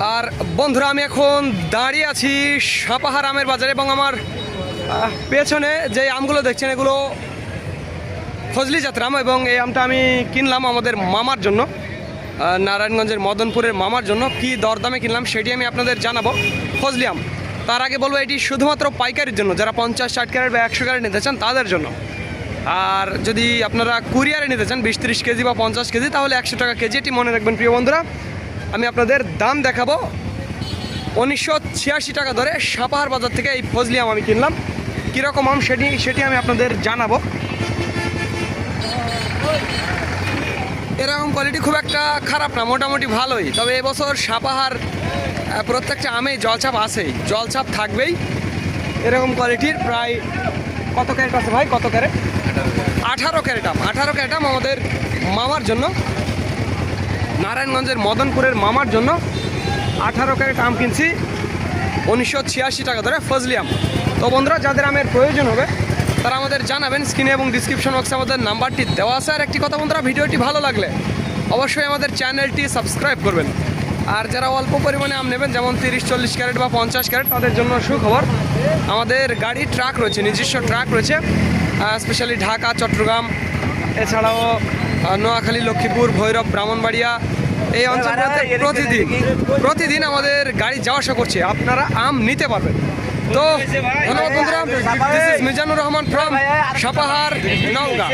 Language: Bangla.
আর বন্ধুরা, আমি এখন দাঁড়িয়ে আছি সাপাহার আমের বাজারে এবং আমার পেছনে যে আমগুলো দেখছেন, এগুলো ফজলি জাতের আম এবং এই আমটা আমি কিনলাম আমাদের মামার জন্য নারায়ণগঞ্জের মদনপুরের মামার জন্য। কি দরদামে কিনলাম সেটি আমি আপনাদের জানাব। ফজলি আম, তার আগে বলব, এটি শুধুমাত্র পাইকারির জন্য, যারা পঞ্চাশ, ষাট ক্যারেট বা একশো ক্যারেট নিতে চান, তাদের জন্য। আর যদি আপনারা কুরিয়ারে নিতে চান, বিশ কেজি বা পঞ্চাশ কেজি, তাহলে একশো টাকা কেজি, এটি মনে রাখবেন প্রিয় বন্ধুরা। আমি আপনাদের দাম দেখাবো। উনিশশো ছিয়াশি টাকা ধরে সাপাহার বাজার থেকে এই ফজলি আম আমি কিনলাম। কীরকম আম সেটি সেটি আমি আপনাদের জানাব। এরকম কোয়ালিটি খুব একটা খারাপ না, মোটামুটি ভালোই। তবে এবছর সাপাহার প্রত্যেকটা আমে জলছাপ আছেই, জলছাপ থাকবেই। এরকম কোয়ালিটির প্রায় কত ক্যারেট আছে ভাই? কত ক্যারেট? আঠারো ক্যারেট আম। আঠারো ক্যারেট আম আমাদের মামার জন্য। নারায়ণগঞ্জের মদনপুরের মামার জন্য আঠারো ক্যারেট আম কিনছি, উনিশশো ছিয়াশি টাকা ধরে ফজলি আম। তো বন্ধুরা, যাদের আমের প্রয়োজন হবে, তারা আমাদের জানাবেন স্ক্রিনে এবং ডিসক্রিপশন বক্সে আমাদের নাম্বারটি দেওয়া আছে। আর একটি কথা বন্ধুরা, ভিডিওটি ভালো লাগলে অবশ্যই আমাদের চ্যানেলটি সাবস্ক্রাইব করবেন। আর যারা অল্প পরিমাণে আম নেবেন, যেমন তিরিশ, চল্লিশ ক্যারেট বা পঞ্চাশ ক্যারেট, তাদের জন্য সুখবর, আমাদের গাড়ি ট্রাক রয়েছে, নিজস্ব ট্রাক রয়েছে স্পেশালি ঢাকা, চট্টগ্রাম, এছাড়াও নোয়াখালী লক্ষ্মীপুর ভৈরব ব্রাহ্মণবাড়িয়া এই অঞ্চলগুলোতে প্রতিদিন প্রতিদিন আমাদের গাড়ি যাওয়া আসা করছে। আপনারা আম নিতে পারবেন। তো ধন্যবাদ বন্ধুরা this is Mizanur Rahman from Sapahar Naogaon.